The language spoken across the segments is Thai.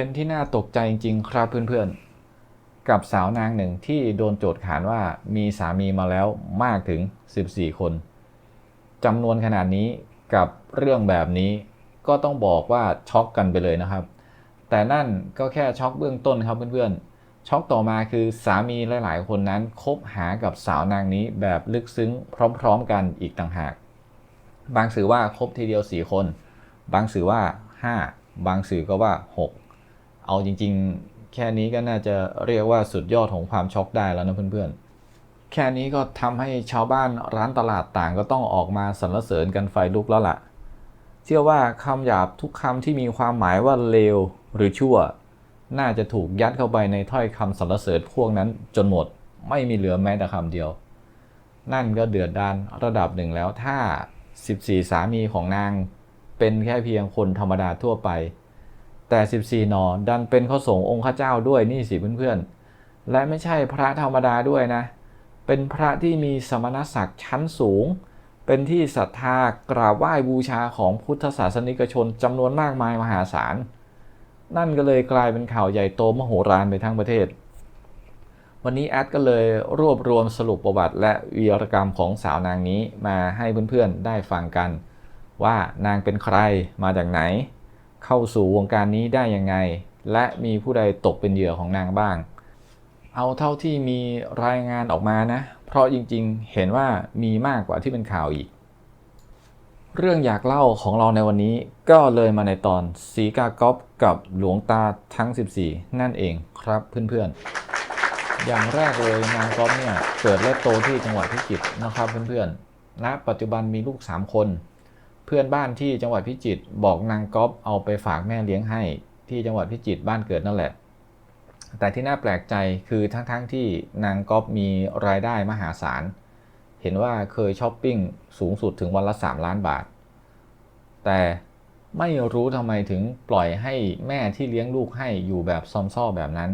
เป็นที่น่าตกใจจริงๆครับเพื่อนๆ กับสาวนางหนึ่งที่โดนโจทย์ขานว่ามีสามีมาแล้วมากถึง 14 คนจำนวนขนาดนี้กับเรื่องแบบนี้ก็ต้องบอกว่าช็อกกันไปเลยนะครับ แต่นั่นก็แค่ช็อกเบื้องต้นครับเพื่อนๆ ช็อกต่อมาคือสามีหลาย ๆ คนนั้นคบหากับสาวนางนี้แบบลึกซึ้งพร้อมๆ กันอีกต่างหาก บางสื่อว่าคบทีเดียว 4 คน บางสื่อว่า 5 บางสื่อก็ว่า 6 เอาจริง ๆ แค่นี้ก็น่าจะเรียกว่าสุดยอดของความช็อกได้แล้วนะเพื่อนๆ แค่นี้ก็ทำให้ชาวบ้านร้านตลาดต่างก็ต้องออกมาสรรเสริญกันไฟลุกแล้วล่ะ เชื่อว่าคำหยาบทุกคำที่มีความหมายว่าเลวหรือชั่ว น่าจะถูกยัดเข้าไปในถ้อยคำสรรเสริญพวกนั้นจนหมดไม่มีเหลือแม้แต่คำเดียว นั่นก็เดือดดานระดับหนึ่งแล้วถ้า 14 สามีของนางเป็นแค่เพียงคนธรรมดาทั่วไป แต่ 14นอดันเป็นข้าสงฆ์องค์ข้าเจ้าด้วยนี่สิเพื่อนๆ และไม่ใช่พระธรรมดาด้วยนะ เป็นพระที่มีสมณศักดิ์ชั้นสูง เป็นที่ศรัทธากราบไหว้บูชาของพุทธศาสนิกชนจำนวนมากมายมหาศาล นั่นก็เลยกลายเป็นข่าวใหญ่โตมโหฬารไปทั้งประเทศ วันนี้แอดก็เลยรวบรวมสรุปประวัติ และวีรกรรมของสาวนางนี้มาให้เพื่อนๆได้ฟังกัน ว่านางเป็นใครมาจากไหน เข้าสู่วงการนี้ได้ยังไง และมีผู้ใดตกเป็นเหยื่อของนางบ้าง เอาเท่าที่มีรายงานออกมานะ เพราะจริงๆ เห็นว่ามีมากกว่าที่เป็นข่าวอีก เรื่องอยากเล่าของเราในวันนี้ก็เลยมาในตอนสีกากอบกับหลวงตาทั้ง 14 นั่นเองครับเพื่อนๆอย่างแรกเลยนางก๊อฟเนี่ยเกิดและโตที่จังหวัดพิจิตรนะครับเพื่อนๆณปัจจุบันมีลูก 3 คน พื่อนบ้านที่จังหวัดพิจิตรบอกนางก๊อฟเอาไปฝากแม่เลี้ยงให้ ที่จังหวัดพิจิตรบ้านเกิดนั่นแหละ แต่ที่น่าแปลกใจคือทั้งๆทที่นางก๊อฟมีรายได้มหาศาล เห็นว่าเคยช้อปปิ้งสูงสุดถึงวันละ 3 ล้านบาท แต่ไม่รู้ทำไมถึงปล่อยให้แม่ที่เลี้ยงลูกให้อยู่แบบซอมซ่อแบบนั้น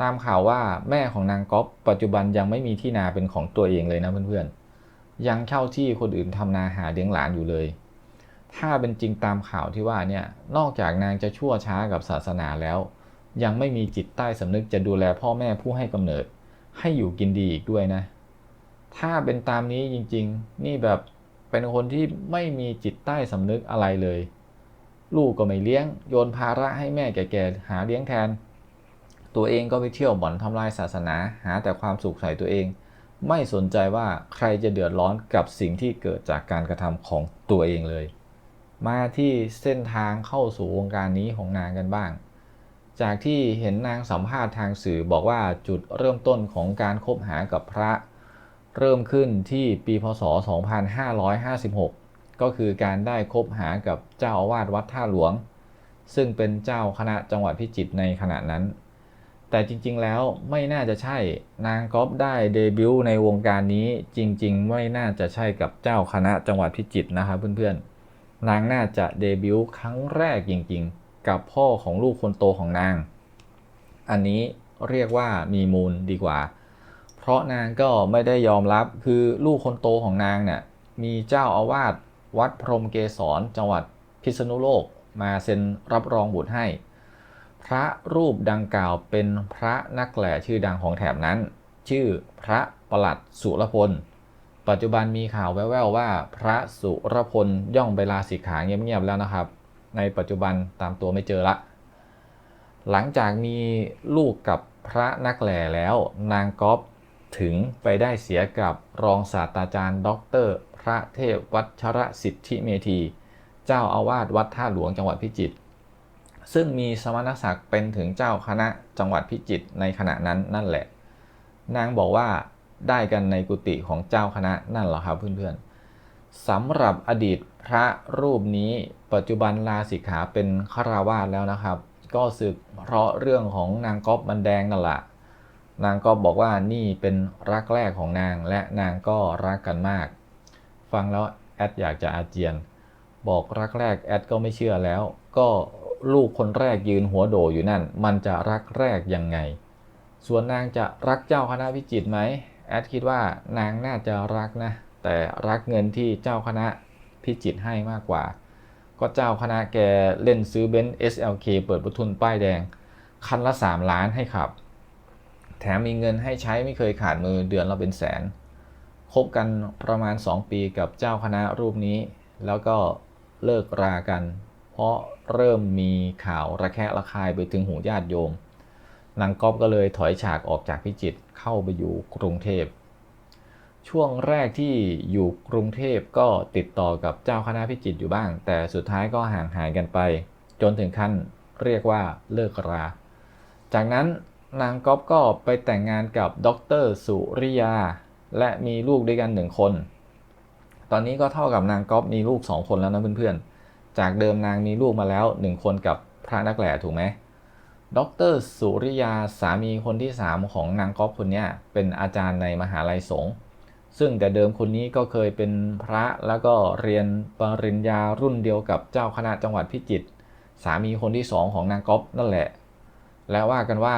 ตามข่าวว่าแม่ของนางก๊อฟปัจจุบันยังไม่มีที่นาเป็นของตัวเองเลยนะเพื่อนๆยังเช่าที่คนอื่นทำนาหาเลี้ยงหลานอยู่เลย ถ้าเป็นจริงตามข่าวที่ว่าเนี่ย นอกจากนางจะชั่วช้ากับศาสนาแล้ว ยังไม่มีจิตใต้สำนึกจะดูแลพ่อแม่ผู้ให้กำเนิด ให้อยู่กินดีอีกด้วยนะ ถ้าเป็นตามนี้จริงๆ นี่แบบเป็นคนที่ไม่มีจิตใต้สำนึกอะไรเลย ลูกก็ไม่เลี้ยง โยนภาระให้แม่แก่ๆหาเลี้ยงแทน ตัวเองก็ไปเที่ยวบ่อนทำลายศาสนา หาแต่ความสุขใส่ตัวเอง ไม่สนใจว่าใครจะเดือดร้อนกับสิ่งที่เกิดจากการกระทำของตัวเองเลย มาที่เส้นทางเข้าสู่วงการนี้ของนางกันบ้าง จากที่เห็นนางสัมภาษณ์ทางสื่อบอกว่าจุดเริ่มต้นของการคบหากับพระ เริ่มขึ้นที่ปีพศ 2556 ก็คือการได้คบหากับเจ้าอาวาสวัดท่าหลวง ซึ่งเป็นเจ้าคณะจังหวัดพิจิตรในขณะนั้น แต่จริงๆแล้วไม่น่าจะใช่นางก๊อฟได้เดบิวต์ในวงการนี้จริงๆ ไม่น่าจะใช่กับเจ้าคณะจังหวัดพิจิตรนะครับเพื่อนๆ นางน่าจะเดบิวต์ครั้งแรกจริงๆ กับพ่อของลูกคนโตของนาง อันนี้เรียกว่ามีมูลดีกว่า เพราะนางก็ไม่ได้ยอมรับคือลูกคนโตของนางเนี่ยมีเจ้าอาวาสวัดพรมเกศรจังหวัดพิษณุโลกมาเซ็นรับรองบุตรให้ พระรูปดังกล่าวเป็นพระนักแหล่ชื่อดังของแถบนั้น ชื่อพระประหลัดสุรพล ปัจจุบันมีข่าวแว่วๆว่า พระสุรพลย่องไปลาสิกขาเงียบๆแล้วนะครับ ในปัจจุบันตามตัวไม่เจอละ หลังจากมีลูกกับพระนักแหล่แล้ว นางก๊อฟถึงไปได้เสียกับรองศาสตราจารย์ด็อกเตอร์ พระเทพวัชรสิทธิเมธี เจ้าอาวาสวัดท่าหลวงจังหวัดพิจิตรซึ่งมีสมณศักดิ์เป็นถึงเจ้าคณะจังหวัดพิจิตรในขณะนั้นนั่นแหละ นางบอกว่า ได้กันในกุฏิของเจ้าคณะนั่นแหละครับเพื่อนๆสำหรับอดีตพระรูปนี้ปัจจุบันลาสิกขาเป็นฆราวาสแล้วนะครับ ก็สึกเพราะเรื่องของนางก๊อฟมันแดงนั่นแหละนางก็บอกว่านี่เป็นรักแรกของนางและนางก็รักกันมาก ฟังแล้วแอดอยากจะอาเจียน บอกรักแรกแอดก็ไม่เชื่อแล้ว ก็ลูกคนแรกยืนหัวโดอยู่นั่น มันจะรักแรกยังไง ส่วนนางจะรักเจ้าคณะพิจิตรไหม แอดคิดว่านางน่าจะรักนะ แต่รักเงินที่เจ้าคณะพิจิตรให้มากกว่า ก็เจ้าคณะแกเล่นซื้อเบนซ์ SLK เปิดประทุนป้ายแดง คันละ 3 ล้านให้ขับ แถมมีเงินให้ใช้ไม่เคยขาดมือเดือนละเป็นแสน คบกันประมาณ 2 ปีกับเจ้าคณะรูปนี้ แล้วก็เลิกรากัน เพราะเริ่มมีข่าวระแคะระคายไปถึงหูญาติโยม นางก๊อฟก็เลยถอยฉากออกจากพิจิตรเข้าไปอยู่กรุงเทพ ช่วงแรกที่อยู่กรุงเทพก็ติดต่อกับเจ้าคณะพิจิตรอยู่บ้าง แต่สุดท้ายก็ห่างหายกันไป จนถึงขั้นเรียกว่าเลิกรา จากนั้นนางก๊อฟก็ไปแต่งงานกับดรสุริยา และมีลูกด้วยกันหนึ่งคน ตอนนี้ก็เท่ากับนางก๊อฟมีลูกสองคนแล้วนะเพื่อนๆ จากเดิมนางมีลูกมาแล้วหนึ่งคนกับพระนักแหล่ถูกไหม ดรสุริยาสามีคนที่ 3 ของนางก๊อฟคนนี้เป็นอาจารย์ในมหาลัยสงฆ์ซึ่งแต่เดิมคนนี้ก็เคยเป็นพระแล้วก็เรียนปริญญารุ่นเดียวกับเจ้าคณะจังหวัดพิจิตรสามีคนที่สองของนางก๊อฟนั่นแหละ และว่ากันว่า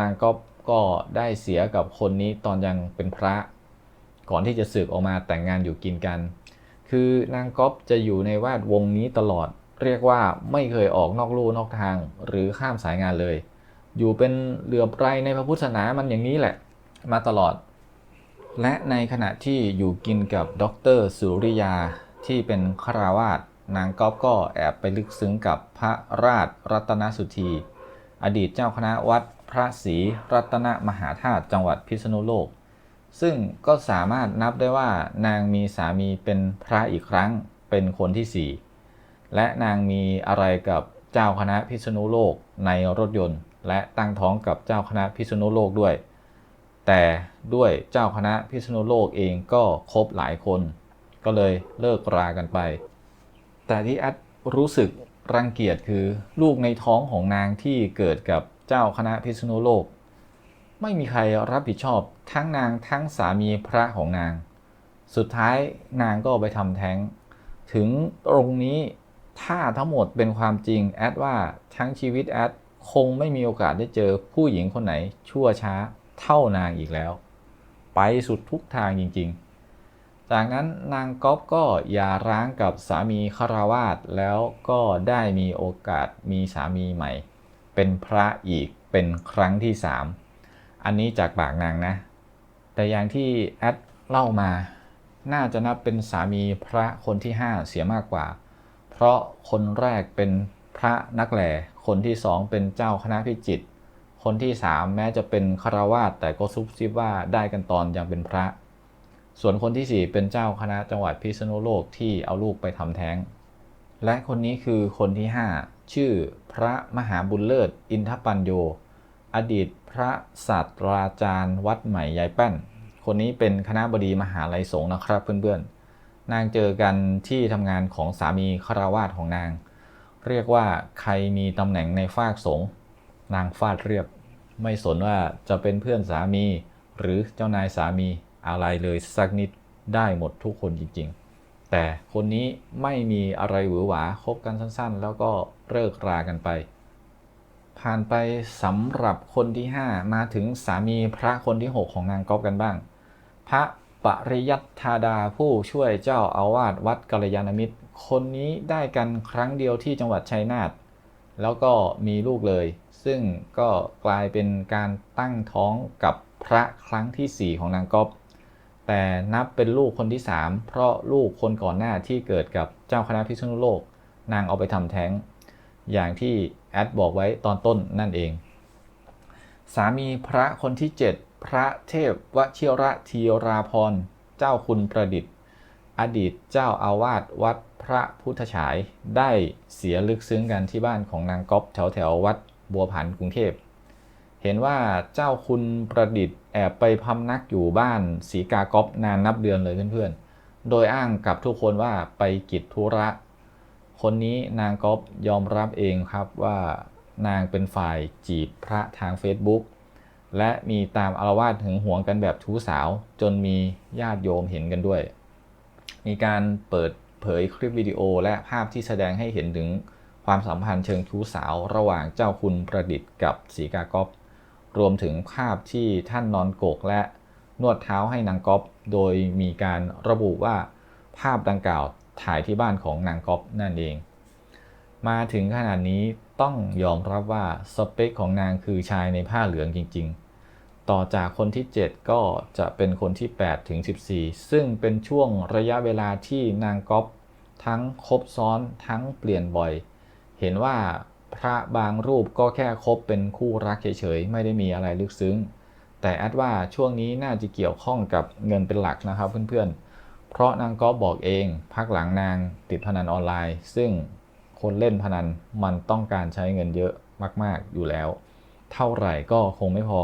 นางก๊อฟก็ได้เสียกับคนนี้ตอนยังเป็นพระ ก่อนที่จะสึกออกมาแต่งงานอยู่กินกัน คือนางก๊อฟจะอยู่ในแวดวงนี้ตลอด เรียกว่าไม่เคยออกนอกลู่นอกทางหรือข้ามสายงานเลย อยู่เป็นเหลือบไรในพระพุทธศาสนามันอย่างนี้แหละ มาตลอด และในขณะที่อยู่กินกับดรสุริยาที่เป็นคราวาสนางก๊อฟก็แอบไปลึกซึ้งกับพระราชรัตนสุธี อดีตเจ้าคณะวัดพระศรีรัตนมหาธาตุจังหวัดพิษณุโลก ซึ่งก็สามารถนับได้ว่านางมีสามีเป็นพระอีกครั้งเป็นคนที่สี่ และนางมีอะไรกับเจ้าคณะพิษณุโลกในรถยนต์ และตั้งท้องกับเจ้าคณะพิษณุโลกด้วย แต่ด้วยเจ้าคณะพิษณุโลกเองก็คบหลายคน ก็เลยเลิกรากันไป แต่ที่แอดรู้สึกรังเกียจคือลูกในท้องของนางที่เกิดกับเจ้าคณะพิษณุโลก ไม่มีใครรับผิดชอบทั้งนางทั้งสามีพระของนาง สุดท้ายนางก็ไปทำแท้ง ถึงตรงนี้ ถ้าทั้งหมดเป็นความจริงแอดว่าทั้งชีวิตแอดคงไม่มีโอกาสได้เจอผู้หญิงคนไหน ชั่วช้าเท่านางอีกแล้ว ไปสุดทุกทางจริง ๆ จากนั้นนางก๊อฟก็หย่าร้างกับสามีคาราวาสแล้วก็ได้มีโอกาสมีสามีใหม่ เป็นพระอีกเป็นครั้งที่สามอันนี้จากปากนางนะ แต่อย่างที่แอดเล่ามา น่าจะนับเป็นสามีพระคนที่5เสียมากกว่า ราะคนแรกเป็นพระนักแหล่คนที่สองเป็นเจ้าคณะพิจิตรคนที่3แม้จะเป็นคารวาสแต่ก็ซุบซิบว่าได้กันตอนยังเป็นพระ ส่วนคนที่4เป็นเจ้าคณะจังหวัดพิษณุโลกที่เอาลูกไปทำแท้ง และคนนี้คือคนที่5ชื่อพระมหาบุญเลิศ อินทปัญโย อดีตพระศาสตราจารย์ วัดใหม่ยายแป้น คนนี้เป็นคณะบดีมหาลัยสงฆ์นะครับเพื่อนๆ นางเจอกันที่ทำงานของสามีคราวาสของนาง เรียกว่าใครมีตำแหน่งในฝากสงนางฟาดเรียบ ไม่สนว่าจะเป็นเพื่อนสามี หรือเจ้านายสามีอะไรเลยสักนิดได้หมดทุกคนจริงๆ แต่คนนี้ไม่มีอะไรหวือหวาคบกันสั้นๆ แล้วก็เลิกรากันไป ผ่านไปสำหรับคนที่ 5 มาถึงสามีพระคนที่ 6 ของนางก๊อฟกันบ้าง พระ ปริยัตธาดาผู้ช่วยเจ้าอาวาสวัดกัลยาณมิตร คนนี้ได้กันครั้งเดียวที่จังหวัดชัยนาทแล้วก็มีลูกเลย ซึ่งก็กลายเป็นการตั้งท้องกับพระครั้งทีสี่4 ของนางก๊อฟแต่นับเป็นลูกคนที่ 3 เพราะลูกคนก่อนหน้าที่เกิดกับเจ้าคณะพิษณุโลก นางเอาไปทำแท้ง อย่างที่แอดบอกไว้ตอนต้นนั่นเอง สามีพระคนที่ 7 พระเทพวชิระธีราพรเจ้าคุณประดิษฐ์ อดีตเจ้าอาวาสวัดพระพุทธฉายได้เสียลึกซึ้งกันที่บ้านของนางก๊อฟแถวแถววัดบัวผันกรุงเทพ เห็นว่าเจ้าคุณประดิษฐ์แอบไปพำนักอยู่บ้านสีกาก๊อบนานนับเดือนเลยเพื่อนๆ โดยอ้างกับทุกคนว่าไปกิจธุระ คนนี้นางก๊อฟยอมรับเองครับว่านางเป็นฝ่ายจีบพระทาง Facebook และมีตามอารวาสถึงหวงกันแบบชู้สาว จนมีญาติโยมเห็นกันด้วย มีการเปิดเผยคลิปวิดีโอและภาพที่แสดงให้เห็นถึงความสัมพันธ์เชิงชู้สาวระหว่างเจ้าคุณประดิษฐ์กับสีกากอบรวมถึงภาพที่ท่านนอนโกกและนวดเท้าให้นางก๊อฟโดยมีการระบุว่าภาพดังกล่าวถ่ายที่บ้านของนางก๊อฟนั่นเอง มาถึงขนาดนี้ต้องยอมรับว่าสเปคของนางคือชายในผ้าเหลืองจริง ๆ ต่อจากคนที่ 7 ก็จะเป็นคนที่8ถึง14 ซึ่งเป็นช่วงระยะเวลาที่นางก๊อฟทั้งคบซ้อนทั้งเปลี่ยนบ่อย เห็นว่าพระบางรูปก็แค่คบเป็นคู่รักเฉยๆ ไม่ได้มีอะไรลึกซึ้ง แต่แอดว่าช่วงนี้น่าจะเกี่ยวข้องกับเงินเป็นหลักนะครับเพื่อนๆ เพราะนางก๊อฟบอกเองพักหลังนางติดพนันออนไลน์ ซึ่งคนเล่นพนันมันต้องการใช้เงินเยอะมากๆอยู่แล้ว เท่าไหร่ก็คงไม่พอ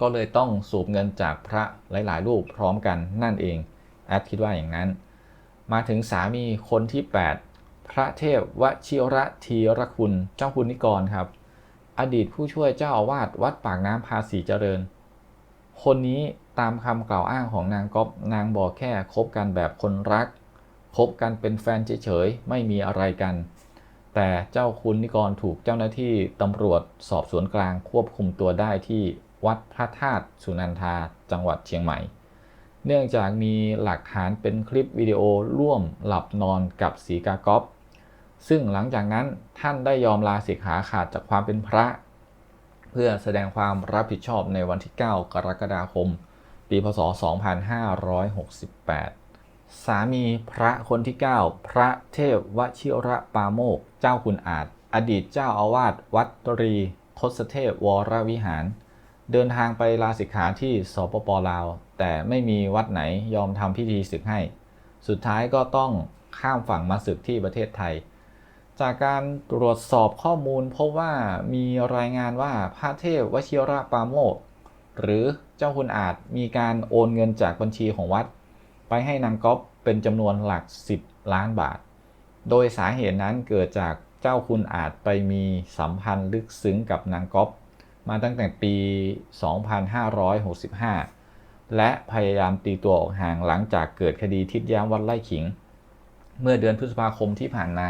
ก็เลยต้องสูบเงินจากพระหลาย ๆ รูปพร้อมกันนั่นเองแอดคิดว่าอย่างนั้น มาถึงสามีคนที่ 8 พระเทพวชิระธีรคุณเจ้าคุณนิกรครับ อดีตผู้ช่วยเจ้าอาวาสวัดปากน้ำภาษีเจริญ คนนี้ตามคำกล่าวอ้างของนางก๊อฟนางบอกแค่คบกันแบบคนรักคบกันเป็นแฟนเฉยๆ ไม่มีอะไรกัน แต่เจ้าคุณนิกรถูกเจ้าหน้าที่ตำรวจสอบสวนกลางควบคุมตัวได้ที่ วัดพระธาตุสุนันทาจังหวัดเชียงใหม่ เนื่องจากมีหลักฐานเป็นคลิปวิดีโอร่วมหลับนอนกับสีกากอฟซึ่งหลังจากนั้นท่านได้ยอมลาสิกขาขาดจากความเป็นพระ เพื่อแสดงความรับผิดชอบในวันที่ 9 กรกฎาคม ปีพศ 2568 สามีพระคนที่ 9 พระเทพวชิระปาโมก เจ้าคุณอาจ อดีตเจ้าอาวาสวัดตรีทศเทพวรวิหาร เดินทางไปลาสิกขาที่สปปลาว แต่ไม่มีวัดไหนยอมทำพิธีศึกให้ สุดท้ายก็ต้องข้ามฝั่งมาศึกที่ประเทศไทย จากการตรวจสอบข้อมูลพบว่ามีรายงานว่าพระเทพวชิระปาโมกหรือเจ้าคุณอาจมีการโอนเงินจากบัญชีของวัด ไปให้นางก๊อฟเป็นจำนวนหลัก 10 ล้านบาท โดยสาเหตุนั้นเกิดจากเจ้าคุณอาจไปมีสัมพันธ์ลึกซึ้งกับนางก๊อฟ มาตั้งแต่ปี 2565 และพยายามตีตัวออกห่างหลังจากเกิดคดีทิศย้ำวัดไร่ขิง เมื่อเดือนพฤษภาคมที่ผ่านมา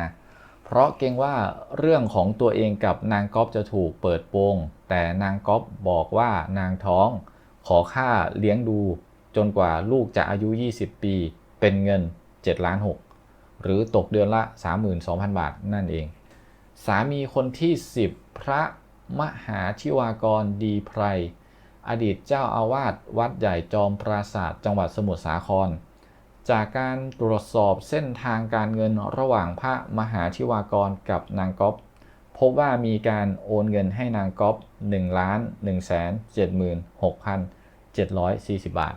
เพราะเกรงว่าเรื่องของตัวเองกับนางก๊อฟจะถูกเปิดโปง แต่นางก๊อฟบอกว่านางท้องขอค่าเลี้ยงดูจนกว่าลูกจะอายุ 20 ปี เป็นเงิน7ล้าน6หรือตกเดือนละ 32,000 บาทนั่นเอง สามีคนที่ 10 พระ มหาชิวากรดีไพร อดีตเจ้าอาวาสวัดใหญ่จอมปราศาสตร์จังหวัดสมุทรสาคร จากการตรวจสอบเส้นทางการเงินระหว่างพระมหาชิวากรกับนางก๊อฟพบว่ามีการโอนเงินให้นางก๊อฟ1ล้าน1แสน76,740 บาท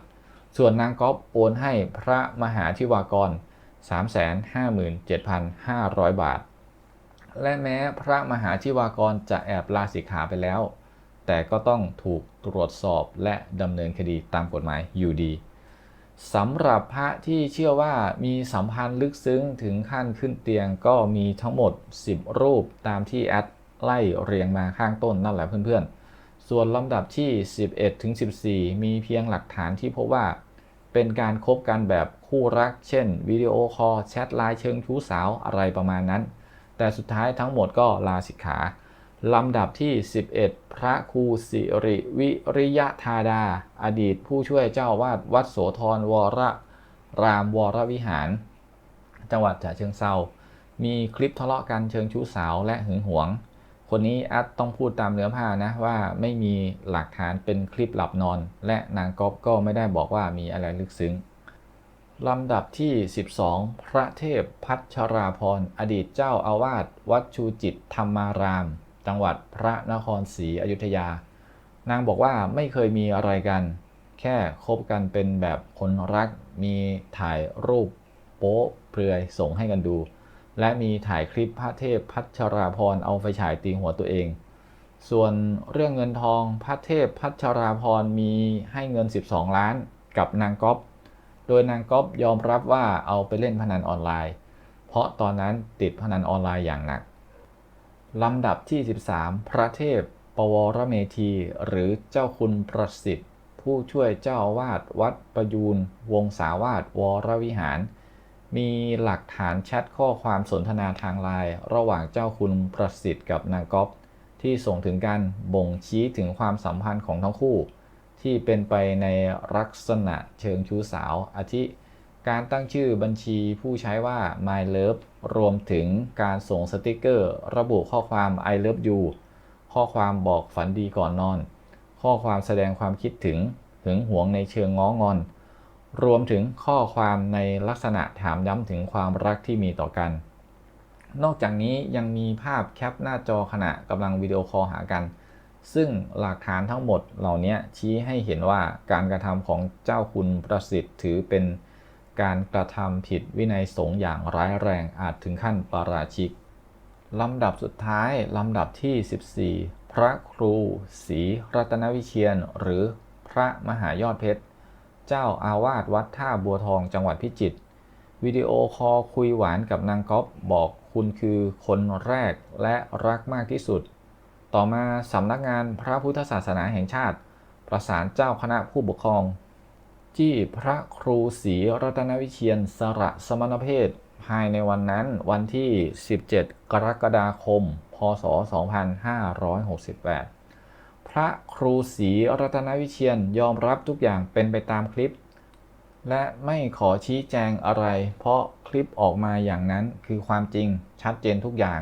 ส่วนนางก๊อฟโอนให้พระมหาธิวากร 357,500 บาท และแม้พระมหาธิวากรจะแอบลาสิกขาไปแล้ว แต่ก็ต้องถูกตรวจสอบและดำเนินคดีตามกฎหมายอยู่ดีสำหรับพระที่เชื่อว่ามีสัมพันธ์ลึกซึ้งถึงขั้นขึ้นเตียงก็มีทั้งหมด 10 รูปตามที่แอดไล่เรียงมาข้างต้นนั่นแหละเพื่อนๆ ส่วนลำดับที่ 11ถึง14 มีเพียงหลักฐานที่พบว่า เป็นการคบกันแบบคู่รัก เช่นวิดีโอคอลแชทไลน์เชิงชู้สาวอะไรประมาณนั้น แต่สุดท้ายทั้งหมดก็ลาสิกขาลำดับที่ 11 พระครูสิริวิริยธาดา อดีตผู้ช่วยเจ้าวาดวัดโสธรวรรามวรวิหาร จังหวัดฉะเชิงเซามีคลิปทะเลาะกันเชิงชู้สาวและหึงหวง คนนี้แอดต้องพูดตามเนื้อผ้านะว่าไม่มีหลักฐานเป็นคลิปหลับนอน และนางก๊อฟก็ไม่ได้บอกว่ามีอะไรลึกซึ้ง ลำดับที่ 12 พระเทพพัชราพรอดีตเจ้าอาวาสวัดชูจิตธรรมาราม จังหวัดพระนครศรีอยุธยา นางบอกว่าไม่เคยมีอะไรกัน แค่คบกันเป็นแบบคนรัก มีถ่ายรูปโป๊เปลือยส่งให้กันดู และมีถ่ายคลิปพระเทพพัชราพรเอาไฟฉายตีหัวตัวเอง ส่วนเรื่องเงินทองพระเทพพัชราพรมีให้เงิน 12 ล้านกับนางก๊อฟ โดยนางก๊อฟยอมรับว่าเอาไปเล่นพนันออนไลน์ เพราะตอนนั้นติดพนันออนไลน์อย่างหนัก ลำดับที่ 13 พระเทพปวรเมธี หรือเจ้าคุณประสิทธิ์ ผู้ช่วยเจ้าวาสวัดประยูนวงศาวาสวรวิหาร มีหลักฐานแชทข้อความสนทนาทางไลน์ระหว่างเจ้าคุณประสิทธิ์กับนางก๊อฟที่ส่งถึงการบ่งชี้ถึงความสัมพันธ์ของทั้งคู่ ที่เป็นไปในลักษณะเชิงชู้สาว อาทิ การตั้งชื่อบัญชีผู้ใช้ว่า My Love รวมถึงการส่งสติกเกอร์ ระบุข้อความ I love you ข้อความบอกฝันดีก่อนนอน ข้อความแสดงความคิดถึงหึงหวงในเชิงง้องอน รวมถึงข้อความในลักษณะถามย้ำถึงความรักที่มีต่อกัน นอกจากนี้ยังมีภาพแคปหน้าจอขณะกำลังวิดีโอคอลหากัน ซึ่งหลักฐานทั้งหมดเหล่านี้ชี้ให้เห็นว่าการกระทำของเจ้าคุณประสิทธิ์ถือเป็นการกระทำผิดวินัยสงฆ์อย่างร้ายแรงอาจถึงขั้นปาราชิกลำดับสุดท้ายลำดับที่ 14 พระครูศรีรัตนวิเชียน หรือพระมหายอดเพชร เจ้าอาวาสวัดท่าบัวทองจังหวัดพิจิตรวิดีโอคอลคุยหวานกับนางก๊อฟบอกคุณคือคนแรกและรักมากที่สุด ต่อมาสำนักงานพระพุทธศาสนาแห่งชาติ ประสานเจ้าคณะผู้ปกครอง ที่พระครูศรีรัตนวิเชียนสระสมณเพศ ภายในวันนั้นวันที่ 17 กรกฎาคม พศ 2568 พระครูศรีรัตนวิเชียนยอมรับทุกอย่างเป็นไปตามคลิป และไม่ขอชี้แจงอะไร เพราะคลิปออกมาอย่างนั้นคือความจริงชัดเจนทุกอย่าง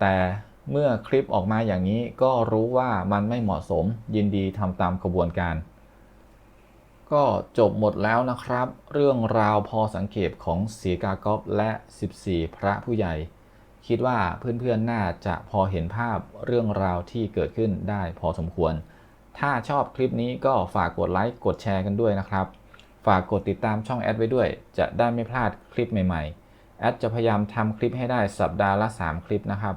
แต่ เมื่อคลิปออกมาอย่างนี้ก็รู้ว่ามันไม่เหมาะสมยินดีทำตามกระบวนการ ก็จบหมดแล้วนะครับ เรื่องราวพอสังเขปของเสียกากอบและ 14 พระผู้ใหญ่ คิดว่าเพื่อนๆน่าจะพอเห็นภาพเรื่องราวที่เกิดขึ้นได้พอสมควร ถ้าชอบคลิปนี้ก็ฝากกดไลค์กดแชร์กันด้วยนะครับ ฝากกดติดตามช่องแอดไว้ด้วย จะได้ไม่พลาดคลิปใหม่ๆแอดจะพยายามทำคลิปให้ได้สัปดาห์ละ 3 คลิปนะครับ